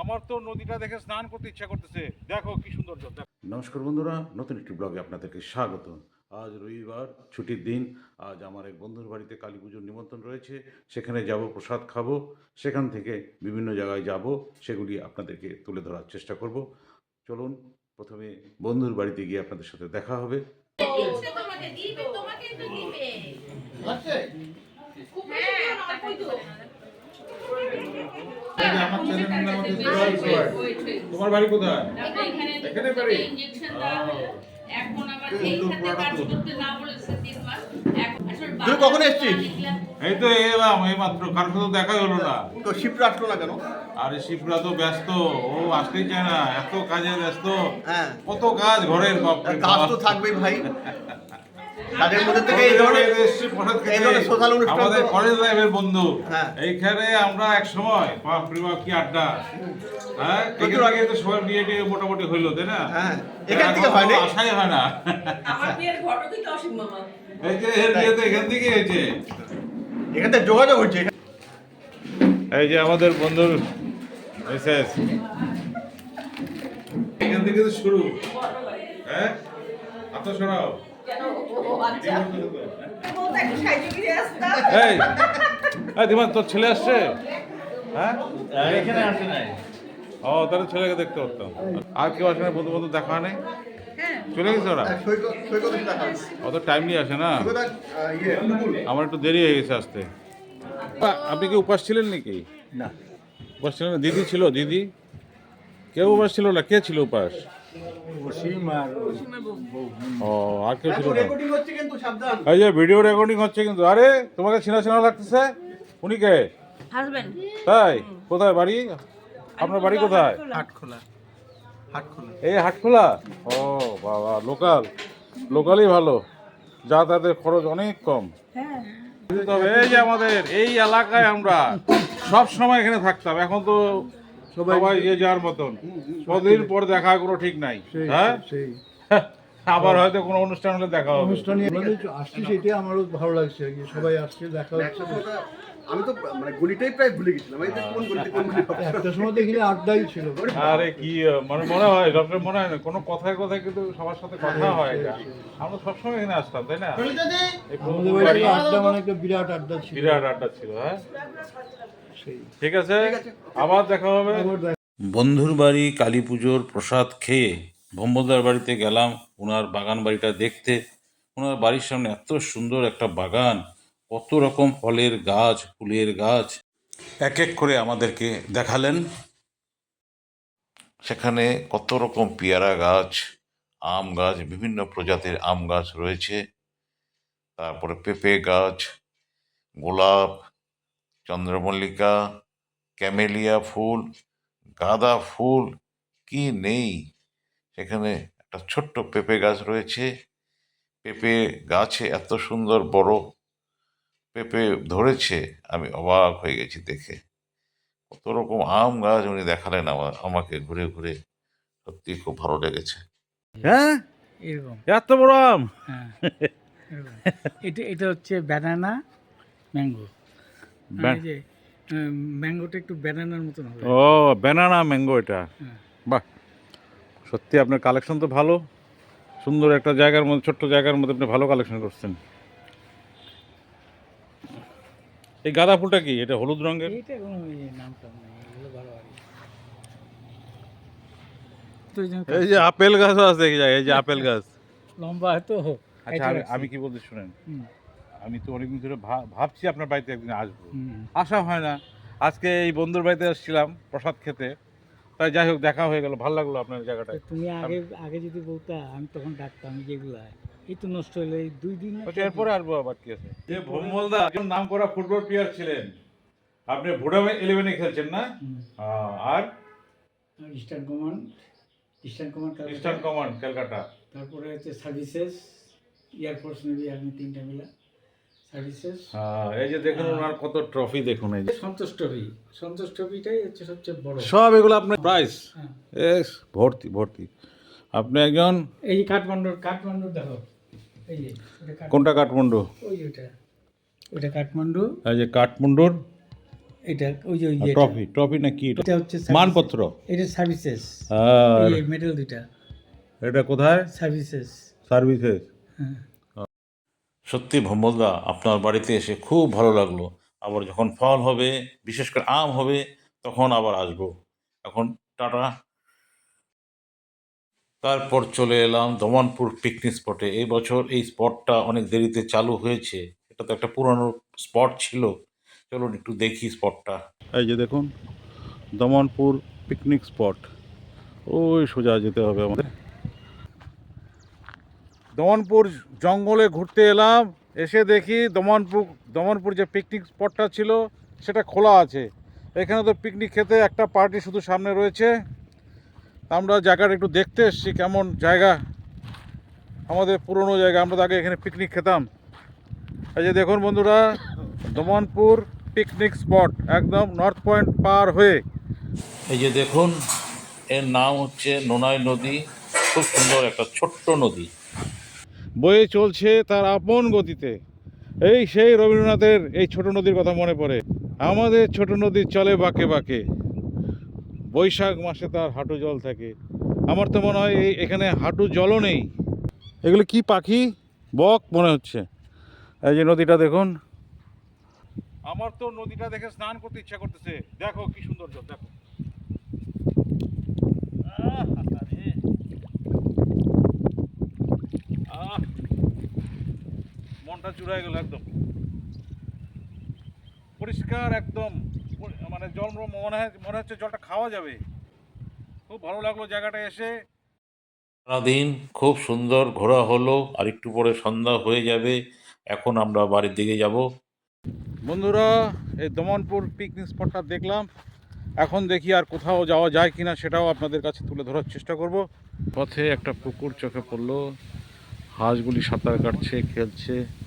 আমার তো নদীটা দেখে স্নান করতে ইচ্ছা করতেছে। দেখো কি সুন্দর জল নমস্কার বন্ধুরা নতুন একটি ব্লগে আপনাদেরকে স্বাগত। আজ রবিবার ছুটির দিন। আজ আমার এক বন্ধুর বাড়িতে কালী পুজোর নিমন্ত্রণ রয়েছে। সেখানে যাব প্রসাদ খাব। সেখান থেকে বিভিন্ন জায়গায় যাব। সেগুলি আপনাদেরকে তুলে ধরার চেষ্টা করব। চলুন প্রথমে বন্ধুর বাড়িতে গিয়ে আপনাদের সাথে দেখা হবে। দিচ্ছে তোমার বাড়ি কোথায়? এখানে এখানে বাড়ি? এখন আবার এইখানে কাজ করতে না বলেছে তিন মাস। তুই কখন এসছিস? এই তো এলাম এই মাত্র কার সাথে দেখাই হলো না। তো শিবরা আসলো না কেন? আরে শিবরা তো ব্যস্ত ও আসতেই চায় না এত কাজে ব্যস্ত। হ্যাঁ। কত কাজ ঘরের কাজ তো থাকবেই ভাই। কাজের মধ্যে থেকে এই ধরনের এসছি প্রসাদ এই ধরনের social অনুষ্ঠান আমাদের কলেজ লাইফের বন্ধু। হ্যাঁ। এইখানে আমরা এক সময় কি আড্ডা? হ্যাঁ? এখান থেকে তো সবার বিয়ে টিয়ে মোটামুটি হইল তাই না? হ্যাঁ, এখান থেকে এখন তো আশাই হয় না। আমার বিয়ের ঘটকই তো অসীম মামা। এই যে এর বিয়ে তো এখান থেকে হয়েছে। এখান থেকে যোগাযোগ হচ্ছে এই যে আমাদের বন্ধুর মিসেস এখান থেকে তো শুরু। হ্যাঁ? আপনার শোনাও কেন? ও আচ্ছা। এই দিমান তোর ছেলে আসছে? হ্যাঁ? এখানে আসে নাই। ও তাহলে ছেলেকে দেখতে পারতাম। আর কেউ আসে না বন্ধু বন্ধু দেখা নেই? চলে গেছে ওরা? অত টাইম নিয়ে আসে না? ইয়ে আমার একটু দেরি হয়ে গেছে আসতে। আপনি কি উপাস ছিলেন নাকি? না। উপাস ছিলেন না? দিদি ছিল দিদি? কেউ উপাস ছিল না? কে ছিল উপাস? ও আর কেউ ছিল না? এই যে ভিডিও রেকর্ডিং হচ্ছে কিন্তু আরে তোমাকে চেনা চেনা লাগতেছে? উনি কে? তাই? কোথায় বাড়ি? আপনার বাড়ি কোথায়? হাটখোলা হাটখোলা এই হাটখোলা ও বাবা লোকাল। লোকালই ভালো। যাতায়াতের খরচ অনেক কম। তবে এই যে আমাদের এই এলাকায় আমরা সব সময় এখানে থাকতাম। এখন তো সবাই যে যার মতন। কদিন পর দেখা কোনো ঠিক নাই। হ্যাঁ? সেই। আবার হয়তো কোনো অনুষ্ঠান হলে দেখা হবে। অনুষ্ঠানে মানে আসছি সেটাই আমারও ভালো লাগছে আর কি সবাই আসছে দেখা হচ্ছে। আমি তো মানে গলিটাই প্রায় ভুলে গেছিলাম। এই কোন গলিতে কোন গলি একটা সময় দেখিনি আড্ডাই ছিল। আরে কি মানে মনে হয় ডক্টর মনে হয় না কোনো কথায় কথায় কিন্তু সবার সাথে কথা হয় এটা আমরা সবসময় এখানে আসতাম তাই না? আমাদের আড্ডা মানে একটা বিরাট আড্ডা ছিল। বিরাট আড্ডা ছিল হ্যাঁ? ঠিক আছে? আবার দেখা হবে। বন্ধুর বাড়ি কালী পুজোর প্রসাদ খেয়ে ভম্বদার বাড়িতে গেলাম। ওনার বাগান বাড়িটা দেখতে। ওনার বাড়ির সামনে এত সুন্দর একটা বাগান। কত রকম ফলের গাছ ফুলের গাছ। এক এক করে আমাদেরকে দেখালেন। সেখানে কত রকম পেয়ারা গাছ আম গাছ বিভিন্ন প্রজাতির আম গাছ রয়েছে। তারপরে পেঁপে গাছ গোলাপ চন্দ্রমল্লিকা ক্যামেলিয়া ফুল গাঁদা ফুল কি নেই? সেখানে একটা ছোট্ট পেঁপে গাছ রয়েছে। পেঁপে গাছে এত সুন্দর বড় পেঁপে ধরেছে আমি অবাক হয়ে গেছি দেখে। কত রকম আম গাছ উনি দেখালেন আমার আমাকে ঘুরে ঘুরে। সত্যি খুব ভালো লেগেছে। হ্যাঁ? এরকম। এত বড় আম? হ্যাঁ এটা এটা হচ্ছে ব্যানানা ম্যাঙ্গো। ম্যাঙ্গোটা একটু ব্যানানার মতন হবে। ও ব্যানানা ম্যাঙ্গো এটা। হ্যাঁ। বাহ। সত্যি আপনার কালেকশন তো ভালো। সুন্দর একটা জায়গার মধ্যে ছোট্ট জায়গার মধ্যে আপনি ভালো কালেকশন করছেন। এই গাঁদা ফুলটা কি? এটা হলুদ রঙের। তো এই যে আপেল গাছ আছে এই যে আপেল গাছ। লম্বা হয়তো আচ্ছা আমি কি বলতে শুনেন। আমি তো অনেকদিন ধরে ভাবছি আপনার বাড়িতে একদিন আসব। আসা হয় না। আজকে এই বন্ধুর বাড়িতে আসছিলাম প্রসাদ খেতে। তাই যাই হোক দেখা হয়ে গেল ভালো লাগল আপনার জায়গাটা তুমি আগে আগে যদি বলতা আমি তখন ডাকতাম যেগুলো এই তো নষ্ট হলো এই দুই দিন আচ্ছা এরপরে আসব আবার কি আছে? যে ভোমলদা একজন নাম করা ফুটবল প্লেয়ার ছিলেন। আপনি ভোডামে ইলেভেনে খেলছেন না। আর? Eastern command eastern command eastern command Calcutta. তারপরে হচ্ছে সার্ভিসেস এয়ারফোর্স নেভি আর্মি তিনটা মিলা। আহ, এই যে দেখুন ওনার কত ট্রফি দেখুন এই যে। সন্তোষ ট্রফি সন্তোষ ট্রফিটাই হচ্ছে সবচেয়ে বড়। সব এগুলো আপনার প্রাইস হ্যাঁ। এস ভর্তি ভর্তি। আপনি একজন? এই কাঠমান্ডুর কাঠমান্ডু দেখো। এই যে কোনটা কাঠমান্ডু? ওই ওটা। ওটা কাঠমান্ডু। এই যে কাঠমান্ডুর? এটা ওই যে ওই। ট্রফি ট্রফি না কি? এটা হচ্ছে। মানপত্র? এটা সার্ভিসেস এই মেডেল দুইটা। এটা কোথায়? সার্ভিসেস সার্ভিসেস হ্যাঁ। সত্যি ভম্বলদা আপনার বাড়িতে এসে খুব ভালো লাগল। আবার যখন ফল হবে, বিশেষ করে আম হবে, তখন আবার আসব। এখন টাটা। তারপর চলে এলাম দমনপুর পিকনিক স্পটে এই বছর এই স্পটটা অনেক দেরিতে চালু হয়েছে। এটা তো একটা পুরানো স্পট ছিল। চলুন একটু দেখি স্পটটা এই যে দেখুন, দমনপুর পিকনিক স্পট ওই সোজা যেতে হবে আমাদের। দমনপুর জঙ্গলে ঘুরতে এলাম, এসে দেখি দমনপুর দমনপুর যে পিকনিক স্পটটা ছিল, সেটা খোলা আছে। এখানে তো পিকনিক খেতে একটা পার্টি শুধু সামনে রয়েছে। আমরা জায়গাটা একটু দেখতে এসেছি, কেমন জায়গা। আমাদের পুরনো জায়গা, আমরা তো আগে এখানে পিকনিক খেতাম। এই যে দেখুন বন্ধুরা, দমনপুর পিকনিক স্পট একদম নর্থ পয়েন্ট পার হয়ে। এই যে দেখুন, এর নাম হচ্ছে নোনাই নদী। খুব সুন্দর একটা ছোট্ট নদী। বয়ে চলছে তার আপন গতিতে। এই সেই রবীন্দ্রনাথের এই ছোট নদীর কথা মনে পড়ে। আমাদের ছোট নদী চলে বাঁকে বাঁকে। বৈশাখ মাসে তার হাঁটু জল থাকে। আমার তো মনে হয় এই এখানে হাঁটু জলও নেই। এগুলো কি পাখি? বক মনে হচ্ছে। এই যে নদীটা দেখুন। আমার তো নদীটা দেখে স্নান করতে ইচ্ছা করতেছে। দেখো কি সুন্দর জল, দেখো। মনটা চুরাই গেল একদম। পরিষ্কার একদম। পরি- মানে জল মনে হয় মনে হচ্ছে জলটা খাওয়া যাবে। খুব ভালো লাগল জায়গাটা এসে। সারাদিন খুব সুন্দর ঘোরা হলো আর একটু পরে সন্ধ্যা হয়ে যাবে। এখন আমরা বাড়ির দিকে যাব। বন্ধুরা এই দমনপুর পিকনিক স্পটটা দেখলাম। এখন দেখি আর কোথাও যাওয়া যায় কিনা সেটাও আপনাদের কাছে তুলে ধরার চেষ্টা করব। পথে একটা পুকুর চোখে পড়ল। হাঁসগুলি সাঁতার কাটছে খেলছে।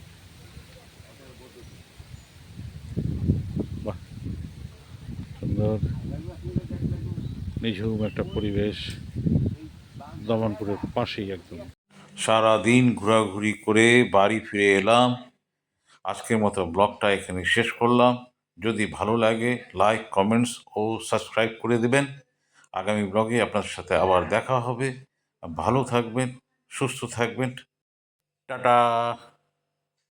সুন্দর। নিঝুম একটা পরিবেশ। দমনপুরের পাশেই একদম। সারা দিন ঘোরাঘুরি করে বাড়ি ফিরে এলাম। আজকের মতো ব্লগটা এখানে শেষ করলাম। যদি ভালো লাগে, লাইক, কমেন্টস ও সাবস্ক্রাইব করে দেবেন। আগামী ব্লগে আপনার সাথে আবার দেখা হবে। ভালো থাকবেন, সুস্থ থাকবেন। টাটা।